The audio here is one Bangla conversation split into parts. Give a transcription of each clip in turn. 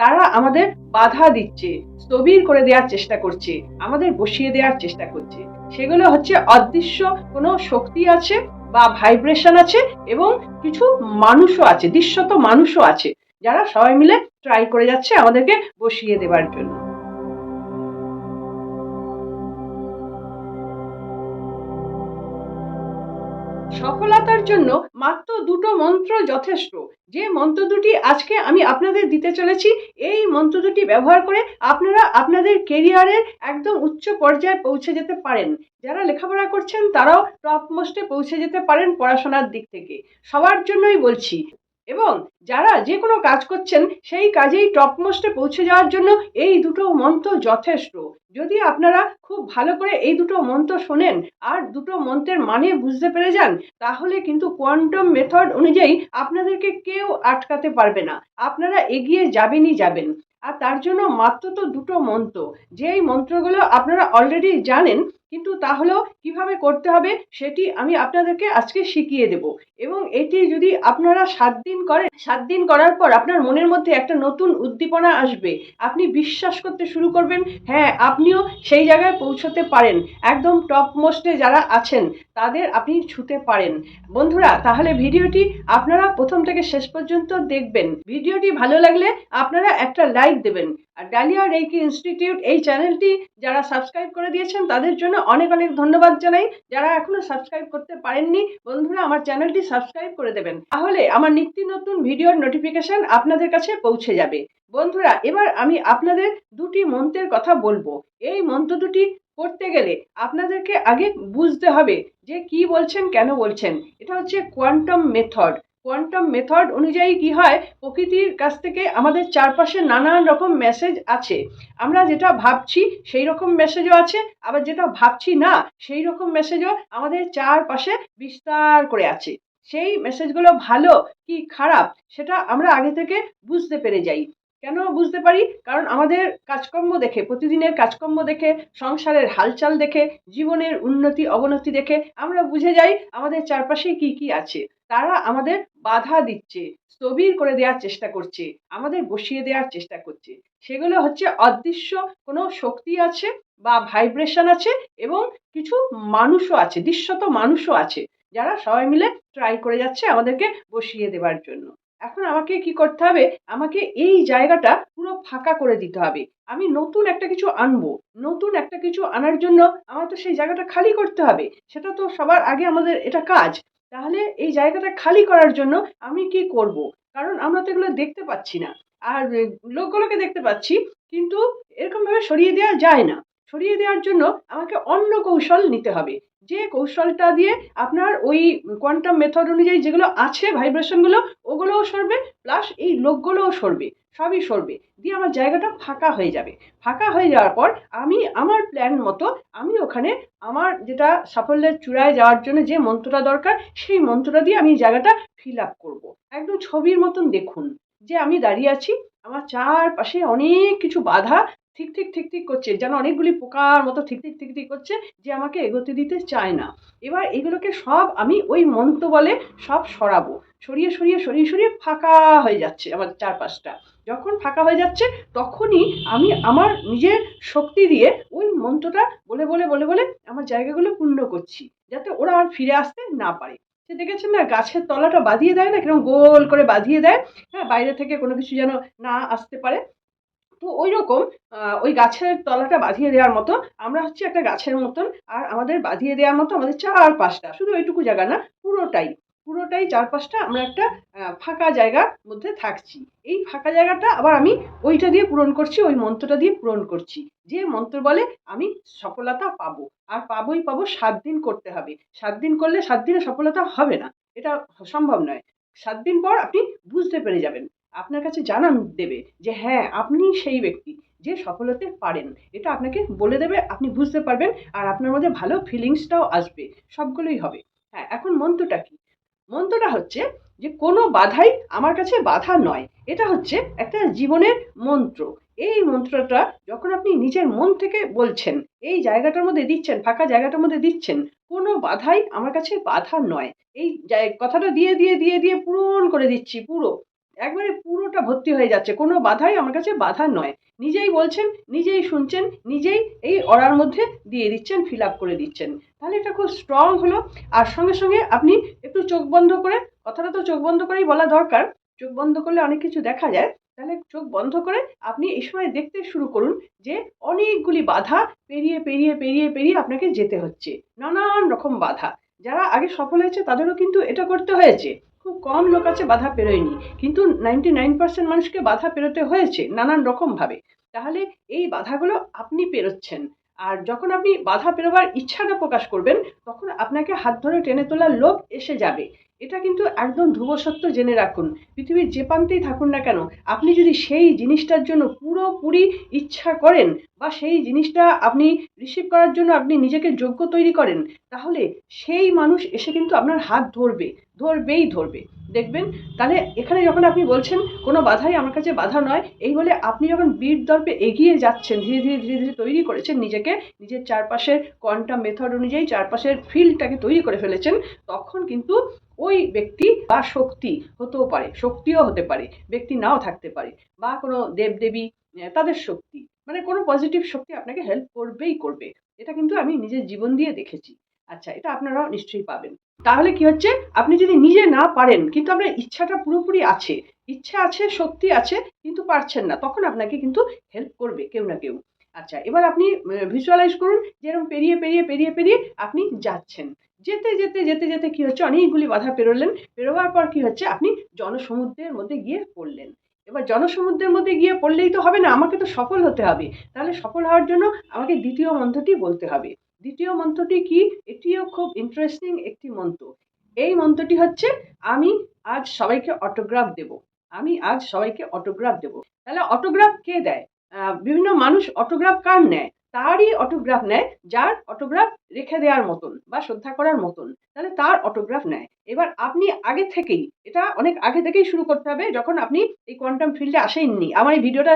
তারা আমাদের বাধা দিচ্ছে, স্থবির করে দেওয়ার চেষ্টা করছে, আমাদের বসিয়ে দেওয়ার চেষ্টা করছে। সেগুলো হচ্ছে অদৃশ্য, কোনো শক্তি আছে বা ভাইব্রেশন আছে এবং কিছু মানুষও আছে, দৃশ্যত মানুষও আছে, যারা সবাই মিলে ট্রাই করে যাচ্ছে আমাদেরকে বসিয়ে দেওয়ার জন্য। সফলতার জন্য মাত্র দুটো মন্ত্র যথেষ্ট। যে মন্ত্র দুটি আজকে আমি আপনাদের দিতে চলেছি, এই মন্ত্র দুটি ব্যবহার করে আপনারা আপনাদের কেরিয়ারের একদম উচ্চ পর্যায়ে পৌঁছে যেতে পারেন। যারা লেখাপড়া করছেন, তারাও টপ মোস্টে পৌঁছে যেতে পারেন পড়াশোনার দিক থেকে। সবার জন্যই বলছি এবং যারা যে কোনো কাজ করছেন, সেই কাজেই টপ মোস্টে পৌঁছে যাওয়ার জন্য এই দুটো মন্ত্র যথেষ্ট। যদি আপনারা খুব ভালো করে এই দুটো মন্ত্র শোনেন, আর দুটো মন্ত্রের মানে বুঝতে পেরে যান, তাহলে কিন্তু কোয়ান্টাম মেথড অনুযায়ী আপনাদেরকে কেউ আটকাতে পারবে না। আপনারা এগিয়ে যাবেনই যাবেন। আর তার জন্য মাত্র তো দুটো মন্ত্র। যেই মন্ত্রগুলো আপনারা অলরেডি জানেন কিন্তু তাহলেও কীভাবে করতে হবে সেটি আমি আপনাদেরকে আজকে শিখিয়ে দেব। এবং এটি যদি আপনারা সাত দিন করেন সাত দিন করার পর আপনার মনের মধ্যে একটা নতুন উদ্দীপনা আসবে, আপনি বিশ্বাস করতে শুরু করবেন হ্যাঁ আপনিও সেই জায়গায় পৌঁছতে পারেন। একদম টপ মোস্টে যারা আছেন, তাদের আপনি ছুতে পারেন। বন্ধুরা, তাহলে ভিডিওটি আপনারা প্রথম থেকে শেষ পর্যন্ত দেখবেন। ভিডিওটি ভালো লাগলে আপনারা একটা লাইক দেবেন। আর ডালিয়া রেকি ইনস্টিটিউট এই চ্যানেলটি যারা সাবস্ক্রাইব করে দিয়েছেন, তাদের জন্য অনেক অনেক ধন্যবাদ জানাই। যারা এখনও সাবস্ক্রাইব করতে পারেননি, বন্ধুরা আমার চ্যানেলটি সাবস্ক্রাইব করে দেবেন। তাহলে আমার নিত্য নতুন ভিডিওর নোটিফিকেশন আপনাদের কাছে পৌঁছে যাবে। বন্ধুরা, এবার আমি আপনাদের দুটি মন্ত্রের কথা বলব। এই মন্ত্র দুটি করতে গেলে আপনাদেরকে আগে বুঝতে হবে যে কি বলছেন, কেন বলছেন। এটা হচ্ছে কোয়ান্টাম মেথড কোয়ান্টাম মেথড অনুযায়ী কি হয়, প্রকৃতির কাছ থেকে আমাদের চারপাশে নানান রকম মেসেজ আছে। আমরা যেটা ভাবছি সেই রকম মেসেজও আছে, আবার যেটা ভাবছি না সেই রকম মেসেজও আমাদের চারপাশে বিস্তার করে আছে। সেই মেসেজগুলো ভালো কি খারাপ, সেটা আমরা আগে থেকে বুঝতে পেরে যাই। কেন বুঝতে পারি? কারণ আমাদের কাজকর্ম দেখে, প্রতিদিনের কাজকর্ম দেখে, সংসারের হালচাল দেখে, জীবনের উন্নতি, অবনতি দেখে আমরা বুঝে যাই আমাদের চারপাশে কি কি আছে। তারা আমাদের বাধা দিচ্ছে, স্থবির করে দেওয়ার চেষ্টা করছে, আমাদের বসিয়ে দেওয়ার চেষ্টা করছে। সেগুলো হচ্ছে অদৃশ্য, কোনো শক্তি আছে বা ভাইব্রেশন আছে এবং কিছু মানুষও আছে, দৃশ্যত মানুষও আছে, যারা সবাই মিলে ট্রাই করে যাচ্ছে আমাদেরকে বসিয়ে দেওয়ার জন্য। এখন আমাকে কি করতে হবে? আমাকে এই জায়গাটা পুরো ফাঁকা করে দিতে হবে। আমি নতুন একটা কিছু আনব, নতুন একটা কিছু আনার জন্য আমার তো সেই জায়গাটা খালি করতে হবে। সেটা তো সবার আগে আমাদের এটা কাজ। তাহলে এই জায়গাটা খালি করার জন্য আমি কি করব? কারণ আমরা তো এগুলো দেখতে পাচ্ছি না। আর লোকগুলোকে দেখতে পাচ্ছি, কিন্তু এরকমভাবে সরিয়ে দেওয়া যায় না। সরিয়ে দেওয়ার জন্য আমাকে অন্য কৌশল নিতে হবে। যে কৌশলটা দিয়ে আপনার ওই কোয়ান্টাম মেথড অনুযায়ী যেগুলো আছে ভাইব্রেশনগুলো ওগুলোও সরবে প্লাস এই লোকগুলোও সরবে, সবই সরবে। দিয়ে আমার জায়গাটা ফাঁকা হয়ে যাবে। ফাঁকা হয়ে যাওয়ার পর আমি আমার প্ল্যান মতো আমি ওখানে আমার যেটা সাফল্যের চূড়ায় যাওয়ার জন্য যে মন্ত্রটা দরকার, সেই মন্ত্রটা দিয়ে আমি জায়গাটা ফিল আপ করব। একদম ছবির মতন দেখুন। যে আমি দাঁড়িয়ে আছি, আমার চারপাশে অনেক কিছু বাধা ঠিক ঠিক ঠিক ঠিক করছে, যেন অনেকগুলি পোকার মতো ঠিক ঠিক ঠিক ঠিক করছে যে আমাকে এগোতে দিতে চায় না। এবার এগুলোকে সব আমি ওই মন্ত্র বলে সব সরাবো। সরিয়ে সরিয়ে সরিয়ে সরিয়ে ফাঁকা হয়ে যাচ্ছে আমার চারপাশটা। যখন ফাঁকা হয়ে যাচ্ছে, তখনই আমি আমার নিজের শক্তি দিয়ে ওই মন্ত্রটা বলে বলে বলে বলে আমার জায়গাগুলো পূর্ণ করছি, যাতে ওরা আর ফিরে আসতে না পারে। সে দেখেছেন না, গাছের তলাটা বাঁধিয়ে দেয় না কীরকম গোল করে বাঁধিয়ে দেয়? হ্যাঁ বাইরে থেকে কোনো কিছু যেন না আসতে পারে। তো ওই রকম ওই গাছের তলাটা বাঁধিয়ে দেওয়ার মতো, আমরা হচ্ছে একটা গাছের মতন, আর আমাদের বাঁধিয়ে দেওয়ার মতো আমাদের চারপাশটা, শুধু ওইটুকু জায়গা না, পুরোটাই পুরোটাই চারপাশটা আমরা একটা ফাঁকা জায়গার মধ্যে থাকছি। এই ফাঁকা জায়গাটা আবার আমি ওইটা দিয়ে পূরণ করছি, ওই মন্ত্রটা দিয়ে পূরণ করছি। যে মন্ত্র বলে, আমি সফলতা পাবো, আর পাবোই পাবো সাত দিন করতে হবে। সাত দিন করলে সাত দিনে সফলতা হবে না, এটা সম্ভব নয়। সাত দিন পর আপনি বুঝতে পেরে যাবেন। আপনার কাছে জানান দেবে যে হ্যাঁ আপনি সেই ব্যক্তি যে সফল হতে পারেন। এটা আপনাকে বলে দেবে, আপনি বুঝতে পারবেন আর আপনার মধ্যে ভালো ফিলিংসটাও আসবে, সবগুলোই হবে। হ্যাঁ এখন মন্ত্রটা কি? মন্ত্রটা হচ্ছে যে, কোনো বাধাই আমার কাছে বাধা নয়। এটা হচ্ছে একটা জীবনের মন্ত্র। এই মন্ত্রটা যখন আপনি নিজের মন থেকে বলছেন, এই জায়গাটার মধ্যে দিচ্ছেন, ফাঁকা জায়গাটার মধ্যে দিচ্ছেন, কোনো বাধাই আমার কাছে বাধা নয়। এই কথাটা দিয়ে দিয়ে দিয়ে দিয়ে পূরণ করে দিচ্ছি পুরো। একবারে পুরোটা ভর্তি হয়ে যাচ্ছে। কোনো বাধাই আমার কাছে বাধা নয়। নিজেই বলছেন, নিজেই শুনছেন, নিজেই এই অর্ডার মধ্যে দিয়ে দিচ্ছেন ফিল আপ করে দিচ্ছেন। তাহলে এটা খুব স্ট্রং হলো। আর সঙ্গে সঙ্গে আপনি একটু চোখ বন্ধ করে, কথাটা তো চোখ বন্ধ করেই বলা দরকার, চোখ বন্ধ করলে অনেক কিছু দেখা যায়। তাহলে চোখ বন্ধ করে আপনি এই সময় দেখতে শুরু করুন যে অনেকগুলি বাধা পেরিয়ে পেরিয়ে পেরিয়ে পেরিয়ে আপনাকে যেতে হচ্ছে। নানান রকম বাধা। যারা আগে সফল হয়েছে তাদেরও কিন্তু এটা করতে হয়েছে। খুব কম লোক আছে বাধা পেরোয়নি। কিন্তু নাইনটি নাইন পার্সেন্ট মানুষকে বাধা পেরোতে হয়েছে নানান রকমভাবে তাহলে এই বাধাগুলো আপনি পেরোচ্ছেন। আর যখন আপনি বাধা পেরোবার ইচ্ছাটা প্রকাশ করবেন, তখন আপনাকে হাত ধরে টেনে তোলার লোক এসে যাবে। এটা কিন্তু একদম ধ্রুব সত্য জেনে রাখুন। পৃথিবীর যে প্রান্তেই থাকুন না কেন, আপনি যদি সেই জিনিসটার জন্য পুরোপুরি ইচ্ছা করেন বা সেই জিনিসটা আপনি রিসিভ করার জন্য আপনি নিজেকে যোগ্য তৈরি করেন, তাহলে সেই মানুষ এসে কিন্তু আপনার হাত ধরবে, ধরবেই ধরবে। দেখবেন? তাহলে এখানে যখন আপনি বলছেন, কোনো বাধাই আমার কাছে বাধা নয়, এই বলে আপনি যখন বীর দর্পে এগিয়ে যাচ্ছেন, ধীরে ধীরে ধীরে ধীরে তৈরি করেছেন নিজেকে, নিজের চারপাশের কোয়ান্টাম মেথড অনুযায়ী চারপাশের ফিল্ডটাকে তৈরি করে ফেলেছেন, তখন কিন্তু ওই ব্যক্তি বা শক্তি হতেও পারে, শক্তিও হতে পারে, ব্যক্তি নাও থাকতে পারে বা কোনো দেবদেবী তাদের শক্তি মানে কোনো পজিটিভ শক্তি আপনাকে হেল্প করবেই করবে। এটা কিন্তু আমি নিজের জীবন দিয়ে দেখেছি। আচ্ছা এটা আপনারাও নিশ্চয়ই পাবেন। তাহলে কি হচ্ছে? আপনি যদি নিজে না পারেন, কিন্তু আপনার ইচ্ছাটা পুরোপুরি আছে, ইচ্ছা আছে, শক্তি আছে, কিন্তু পারছেন না, তখন আপনাকে কিন্তু হেল্প করবে কেউ না কেউ। আচ্ছা এবার আপনি ভিজুয়ালাইজ করুন যেরকম পেরিয়ে পেরিয়ে পেরিয়ে পেরিয়ে আপনি যাচ্ছেন। যেতে যেতে যেতে যেতে কি হচ্ছে? অনেকগুলি বাধা পেরোলেন। পেরোবার পর কি হচ্ছে? আপনি জনসমুদ্রের মধ্যে গিয়ে পড়লেন। এবার জনসমুদ্রের মধ্যে গিয়ে পড়লেই তো হবে না, আমাকে তো সফল হতে হবে। তাহলে সফল হওয়ার জন্য আমাকে দ্বিতীয় মন্ত্রটি বলতে হবে। দ্বিতীয় মন্ত্রটি কি? এটিও খুব ইন্টারেস্টিং একটি মন্ত্র। এই মন্ত্রটি হচ্ছে, আমি আজ সবাইকে অটোগ্রাফ দেব। আমি আজ সবাইকে অটোগ্রাফ দেব। তাহলে অটোগ্রাফ কে দেয়? বিভিন্ন মানুষ অটোগ্রাফ কার নেয়? তারই অটোগ্রাফ নেয়, যার অটোগ্রাফ রেখে দেওয়ার মতন বা শ্রদ্ধা করার মতন। তাহলে তার অটোগ্রাফ নেয়। এবার আপনি আগে থেকেই, এটা অনেক আগে থেকেই শুরু করতে হবে, যখন আপনি এই কোয়ান্টাম ফিল্ডে আসেননি, আমার এই ভিডিওটা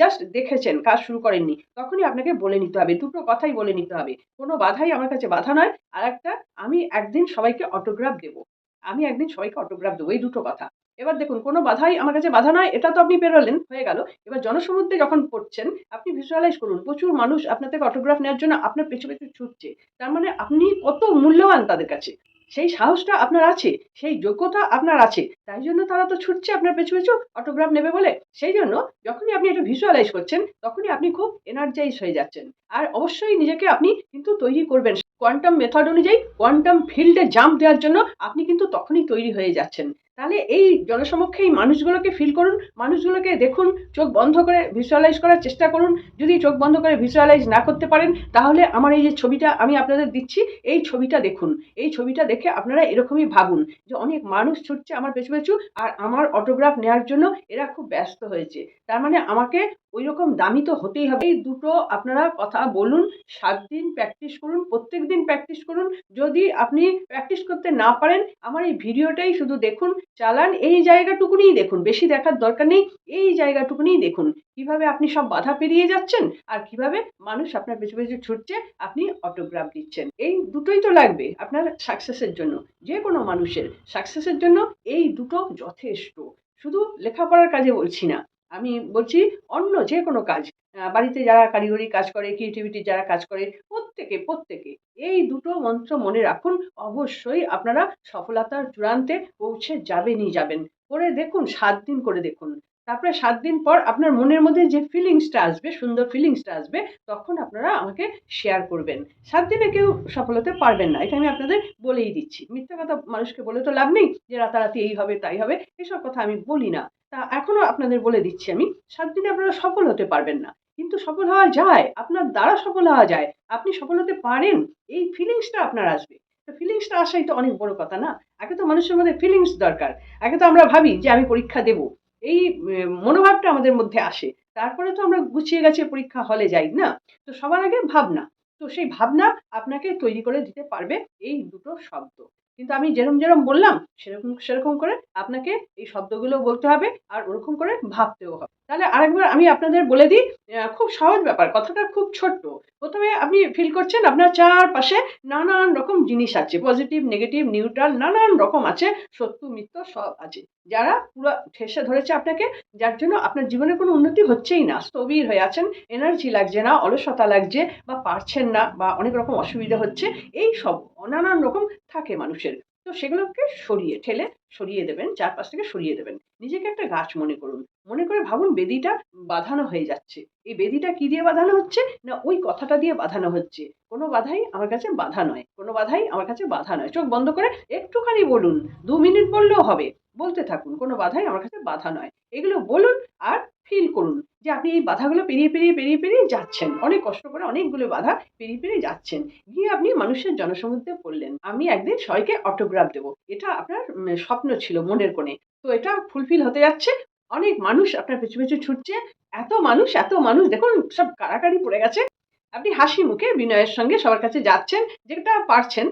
জাস্ট দেখেছেন, কাজ শুরু করেননি, তখনই আপনাকে বলে নিতে হবে, দুটো কথাই বলে নিতে হবে। কোনো বাধাই আমার কাছে বাধা নয়, আর একটা আমি একদিন সবাইকে অটোগ্রাফ দেবো। আমি একদিন সবাইকে অটোগ্রাফ দেবো, এই দুটো কথা। এবার দেখুন, কোনো বাধাই আমার কাছে বাধা নয়, এটা তো আপনি পেরোলেন, হয়ে গেল। এবার জনসমুদ্রে যখন পড়ছেন, আপনি ভিজুয়ালাইজ করুন, প্রচুর মানুষ আপনার থেকে অটোগ্রাফ নেওয়ার জন্য আপনার পেছু পেছু ছুটছে। তার মানে আপনি কত মূল্যবান তাদের কাছে। সেই সাহসটা আপনার আছে, সেই যোগ্যতা আপনার আছে, তাই জন্য তারা তো ছুটছে আপনার পেছু পেছু অটোগ্রাফ নেবে বলে। সেই জন্য যখনই আপনি এটা ভিজুয়ালাইজ করছেন, তখনই আপনি খুব এনার্জাইজ হয়ে যাচ্ছেন। আর অবশ্যই নিজেকে আপনি কিন্তু তৈরি করবেন। কোয়ান্টাম মেথড অনুযায়ী কোয়ান্টাম ফিল্ডে জাম্প দেওয়ার জন্য আপনি কিন্তু তখনই তৈরি হয়ে যাচ্ছেন। তাহলে এই জনসমক্ষে এই মানুষগুলোকে ফিল করুন, মানুষগুলোকে দেখুন, চোখ বন্ধ করে ভিজুয়ালাইজ করার চেষ্টা করুন। যদি চোখ বন্ধ করে ভিজুয়ালাইজ না করতে পারেন, তাহলে আমার এই যে ছবিটা আমি আপনাদের দিচ্ছি, এই ছবিটা দেখুন। এই ছবিটা দেখে আপনারা এরকমই ভাবুন যে অনেক মানুষ ছুটছে আমার পেছু পেছু, আর আমার অটোগ্রাফ নেওয়ার জন্য এরা খুব ব্যস্ত হয়েছে। তার মানে আমাকে ওই রকম দামি তো হতেই হবে। এই দুটো আপনারা কথা বলুন, সাত দিন প্র্যাকটিস করুন, প্রত্যেক দিন প্র্যাকটিস করুন। যদি আপনি প্র্যাকটিস করতে না পারেন, আমার এই ভিডিওটাই শুধু দেখুন, চালান, এই জায়গাটুকুনিই দেখুন, বেশি দেখার দরকার নেই, এই জায়গাটুকুনিই দেখুন। কীভাবে আপনি সব বাধা পেরিয়ে যাচ্ছেন আর কীভাবে মানুষ আপনার পেছু পেছু ছুটছে, আপনি অটোগ্রাফ দিচ্ছেন। এই দুটোই তো লাগবে আপনার সাকসেসের জন্য, যে কোনো মানুষের সাকসেসের জন্য এই দুটো যথেষ্ট। শুধু লেখাপড়ার কাজে বলছি না আমি বলছি অন্য যে কোনো কাজ বাড়িতে যারা কারিগরি কাজ করে ক্রিয়েটিভিটি যারা কাজ করে, প্রত্যেকে প্রত্যেকে এই দুটো মন্ত্র মনে রাখুন। অবশ্যই আপনারা সফলতার চূড়ান্তে পৌঁছে যাবেনই যাবেন। করে দেখুন, সাত দিন করে দেখুন। তারপরে সাত দিন পর আপনার মনের মধ্যে যে ফিলিংসটা আসবে, সুন্দর ফিলিংসটা আসবে, তখন আপনারা আমাকে শেয়ার করবেন। সাত দিনে কেউ সফল হতে পারবেন না। এটা আমি আপনাদের বলেই দিচ্ছি। মিথ্যা কথা মানুষকে বলে তো লাভ নেই যে রাতারাতি এই হবে, তাই হবে। এসব কথা আমি বলি না। তা এখনও আপনাদের বলে দিচ্ছি আমি, সাত দিনে আপনারা সফল হতে পারবেন না। কিন্তু সফল হওয়া যায়, আপনার দ্বারা সফল হওয়া যায়, আপনি সফল হতে পারেন, এই ফিলিংসটা আপনার আসবে। তো ফিলিংসটা আসাই তো অনেক বড় কথা না? আগে তো মানুষের মধ্যে ফিলিংস দরকার। আগে তো আমরা ভাবি যে আমি পরীক্ষা দেব। এই মনোভাবটা আমাদের মধ্যে আসে। তারপরে তো আমরা গুছিয়ে গেছে পরীক্ষা হলে যাই না? তো সবার আগে ভাবনা। তো সেই ভাবনা আপনাকে তৈরি করে দিতে পারবে এই দুটো শব্দ। কিন্তু আমি যেরকম যেরকম বললাম, সেরকম সেরকম করে আপনাকে এই শব্দগুলো বলতে হবে আর ওরকম করে ভাবতেও হবে। তাহলে আরেকবার আমি আপনাদের বলে দিই খুব সহজ ব্যাপার, কথাটা খুব ছোট্ট। প্রথমে আপনি ফিল করছেন আপনার চারপাশে নানান রকম জিনিস আছে পজিটিভ নেগেটিভ নিউট্রাল নানান রকম আছে, সত্য, মিথ্য সব আছে। যারা পুরো ঠেসে ধরেছে আপনাকে, যার জন্য আপনার জীবনে কোনো উন্নতি হচ্ছেই না। স্থবির হয়ে আছেন এনার্জি লাগছে না, অলসতা লাগছে বা পারছেন না বা অনেক রকম অসুবিধা হচ্ছে, এই সব, নানান রকম থাকে মানুষের। তো সেগুলোকে সরিয়ে, ঠেলে সরিয়ে দেবেন চারপাশ থেকে সরিয়ে দেবেন। নিজেকে একটা গাছ মনে করুন। মনে করে ভাবুন বেদিটা বাঁধানো হয়ে যাচ্ছে। এই বেদিটা কি দিয়ে বাঁধানো হচ্ছে? না, ওই কথাটা দিয়ে বাঁধানো হচ্ছে। কোনো বাধাই আমার কাছে বাধা নয়। কোনো বাধাই আমার কাছে বাধা নয়। চোখ বন্ধ করে একটুখানি বলুন। দু মিনিট বললেও হবে। বলতে থাকুন, কোনো বাধাই আমার কাছে বাধা নয়। এগুলো বলুন আর ফিল করুন যে আপনি এই বাধাগুলো পেরিয়ে পেরিয়ে পেরিয়ে পেরিয়ে যাচ্ছেন। অনেক কষ্ট করে অনেকগুলো বাধা পেরিয়ে পেরিয়ে যাচ্ছেন। গিয়ে আপনি মানুষের জনসমুদ্রে পড়লেন। আমি একদিন সবাইকে অটোগ্রাফ দেবো। এটা আপনার স্বপ্ন ছিল মনের কোণে। তো এটা ফুলফিল হতে যাচ্ছে। অনেক মানুষ আপনার পেছু পেছু ছুটছে, এত মানুষ এত মানুষ, দেখুন সব কাড়াকাড়ি পড়ে গেছে। আপনি হাসি মুখে বিনয়ের সঙ্গে সবার কাছে যাচ্ছেন, যেটা পারছেন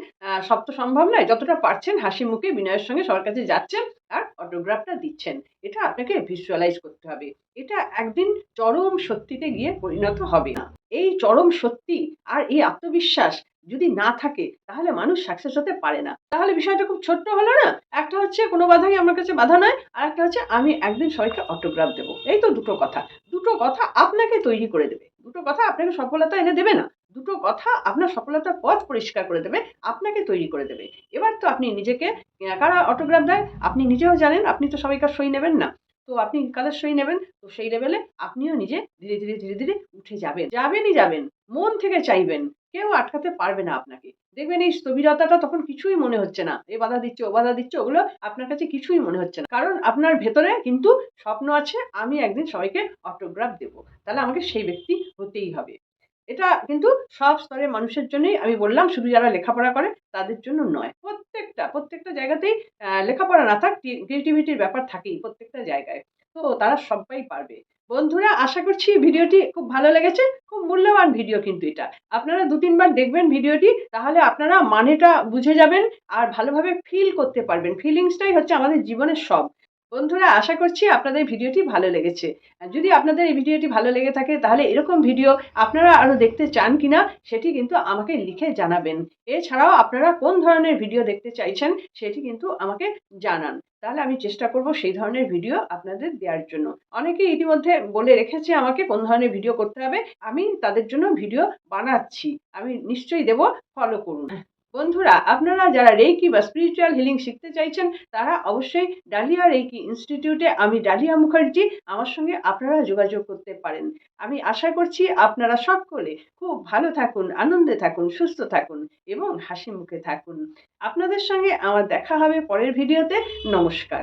সব তো সম্ভব নয়, যতটা পারছেন হাসি মুখে বিনয়ের সঙ্গে সবার কাছে যাচ্ছেন আর অটোগ্রাফটা দিচ্ছেন। এটা আপনাকে ভিজুয়ালাইজ করতে হবে। এটা একদিন চরম সত্যিতে গিয়ে পরিণত হবে এই চরম সত্যি আর এই আত্মবিশ্বাস যদি না থাকে, তাহলে মানুষ সাকসেস হতে পারে না। তাহলে বিষয়টা খুব ছোট্ট হলো না? একটা হচ্ছে কোনো বাধাই আমার কাছে বাধা নয় আর একটা হচ্ছে আমি একদিন সবাইকে অটোগ্রাফ দেবো। এই তো দুটো কথা। দুটো কথা আপনাকে তৈরি করে দেবে। দুটো কথা আপনাকে সফলতা এনে দেবে না। দুটো কথা আপনার সফলতার পথ পরিষ্কার করে দেবে, আপনাকে তৈরি করে দেবে। এবার তো আপনি নিজেকে কারা অটোগ্রাফ দেয়? আপনি নিজেও জানেন, আপনি তো সবাইকার সই নেবেন না। তো আপনি কাদের সই নেবেন? তো সেই লেভেলে আপনিও নিজে ধীরে ধীরে ধীরে ধীরে উঠে যাবেন। যাবেনই যাবেন। মন থেকে চাইবেন। কেউ আটকাতে পারবে না আপনাকে। দেখবেন এই স্থবিরতাটা তখন কিছুই মনে হচ্ছে না। এ বাধা দিচ্ছে, ও বাধা দিচ্ছে, ওগুলো আপনার কাছে কিছুই মনে হচ্ছে না। কারণ আপনার ভেতরে কিন্তু স্বপ্ন আছে, আমি একদিন সবাইকে অটোগ্রাফ দেবো। তাহলে আমাকে সেই ব্যক্তি হতেই হবে। এটা কিন্তু সব স্তরের মানুষের জন্যই আমি বললাম, শুধু যারা লেখাপড়া করে তাদের জন্য নয়। প্রত্যেকটা প্রত্যেকটা জায়গাতেই লেখাপড়া না থাক, ক্রিয়েটিভিটির ব্যাপার থাকেই প্রত্যেকটা জায়গায়। তো তারা সবাই পারবে। বন্ধুরা, আশা করছি ভিডিওটি খুব ভালো লেগেছে। খুব মূল্যবান ভিডিও কিন্তু এটা। আপনারা দু তিনবার দেখবেন ভিডিওটি, তাহলে আপনারা মানেটা বুঝে যাবেন আর ভালোভাবে ফিল করতে পারবেন। ফিলিংসটাই হচ্ছে আমাদের জীবনের সব। বন্ধুরা, আশা করছি আপনাদের ভিডিওটি ভালো লেগেছে। যদি আপনাদের এই ভিডিওটি ভালো লেগে থাকে, তাহলে এরকম ভিডিও আপনারা আরও দেখতে চান কিনা, সেটি কিন্তু আমাকে লিখে জানাবেন। এছাড়াও আপনারা কোন ধরনের ভিডিও দেখতে চাইছেন, সেটি কিন্তু আমাকে জানান। তাহলে আমি চেষ্টা করব সেই ধরনের ভিডিও আপনাদের দেওয়ার জন্য। অনেকে ইতিমধ্যে বলে রেখেছে আমাকে কোন ধরনের ভিডিও করতে হবে। আমি তাদের জন্য ভিডিও বানাচ্ছি। আমি নিশ্চয়ই দেব। ফলো করুন। বন্ধুরা, আপনারা যারা রেকি বা স্পিরিচুয়াল হিলিং শিখতে চাইছেন, তারা অবশ্যই ডালিয়া রেকি ইনস্টিটিউটে আমি ডালিয়া মুখার্জি আমার সঙ্গে আপনারা যোগাযোগ করতে পারেন। আমি আশা করছি আপনারা সকলে খুব ভালো থাকুন, আনন্দে থাকুন, সুস্থ থাকুন এবং হাসি মুখে থাকুন। আপনাদের সঙ্গে আমার দেখা হবে পরের ভিডিওতে। নমস্কার।